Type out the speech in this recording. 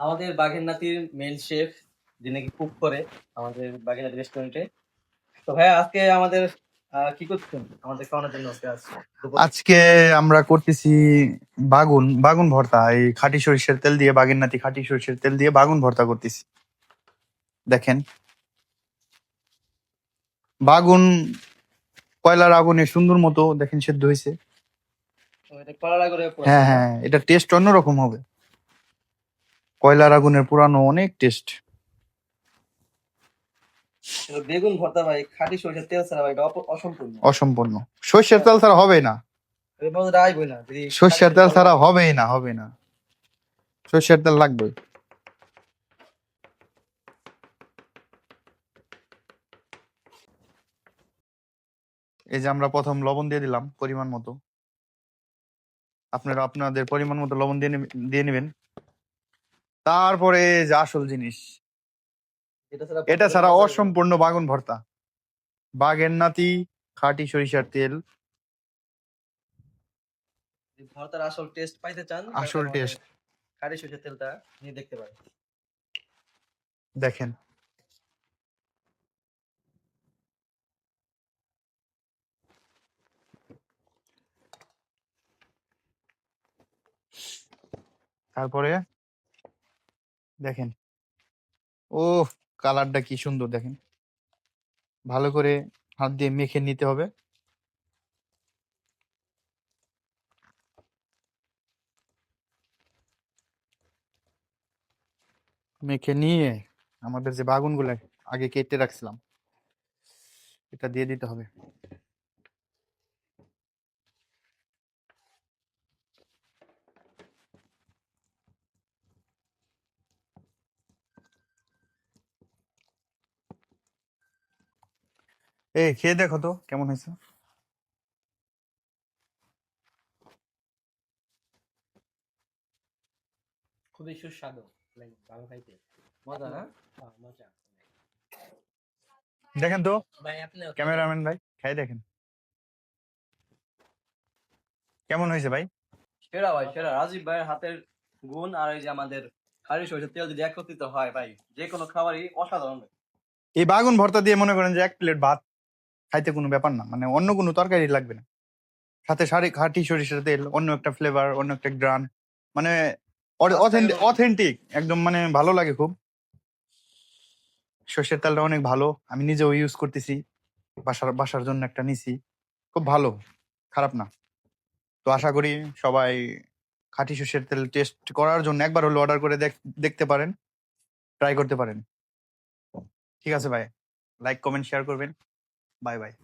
আমাদের বাঘের নাতির মেন শেফ যিনি নাকি কুক করে আমাদের বাঘের নাতি রেস্টুরেন্টে তো ভাইয়া আজকে আমাদের আহ, কি করছেন? আমাদের খাওয়ানোর জন্য আজকে আসছে আজকে আমরা করতেছি বাগুন বাগুন ভর্তা। এই খাঁটি সরিষার তেল দিয়ে বাগের নাতি খাঁটি সরিষার তেল দিয়ে বাগুন ভর্তা করতেছি। দেখেন। বাগুন কয়লার আগুনে সুন্দর মতো দেখেন সেদ্ধ হয়েছে। এটা কলারা করে হ্যাঁ হ্যাঁ এটা টেস্ট অন্যরকম হবে। কয়লার আগুনের পুরানো অনেক টেস্ট। বেগুন ভর্তা ভাই খাঁটি সরষের তেল ছাড়া ভাই অসম্পূর্ণ। অসম্পূর্ণ। সর্ষের তেল ছাড়া হবে না। সর্ষের তেল ছাড়া হবেই না হবে না। সর্ষের তেল লাগবে এই যে আমরা প্রথম লবণ দিয়ে দিলাম পরিমাণ মতো। আপনারা আপনাদের পরিমাণ মতো লবণ দিয়ে দিয়ে নেবেন। তারপরে যে আসল জিনিস এটা ছাড়া অসম্পূর্ণ বাগুন ভর্তা। বাগের নাতি খাঁটি সরিষার তেল। ভর্তার আসল টেস্ট পাইতে চান আসল টেস্ট খাঁটি সরষের তেলটা নিয়ে দেখতে পারেন। দেখেন। তারপরে দেখেন। ও কালারটা কি সুন্দর দেখেন। ভালো করে হাত দিয়ে মেখে নিতে হবে। মেখে নিয়ে আমাদের যে বাগুনগুলো আগে কেটে রাখছিলাম, এটা দিয়ে দিতে হবে। এই খেয়ে দেখো তো কেমন হয়েছে? খুবই সুস্বাদু ভালো খাইতে। মজা না? মজা। দেখেন তো ভাই আপনি ক্যামেরাম্যান ভাই খাই দেখেন। কেমন হয়েছে ভাই? সেরা ভাই সেরা। রাজীব ভাইয়ের হাতের গুণ আর এই যে আমাদের খাঁটি সরষের তেল যদি একত্রিত হয় ভাই যে কোনো খাবারই অসাধারণ। এই বাগুন ভর্তা দিয়ে মনে করেন যে এক প্লেট ভাত খাইতে কোনো ব্যাপার না মানে অন্য কোনো তরকারি লাগবে না। সাথে সারি খাঁটি সরিষার তেল অন্য একটা ফ্লেভার অন্য একটা গ্রান মানে। অথেন্টিক একদম মানে ভালো লাগে খুব। সর্ষের তেলটা অনেক ভালো আমি নিজেও ইউজ করতেছি বাসার বাসার জন্য একটা নিছি খুব ভালো খারাপ না। তো আশা করি সবাই খাঁটি সর্ষের তেল টেস্ট করার জন্য একবার হলো অর্ডার করে দেখ- দেখতে পারেন ট্রাই করতে পারেন। ঠিক আছে ভাই লাইক কমেন্ট শেয়ার করবেন। Bye bye.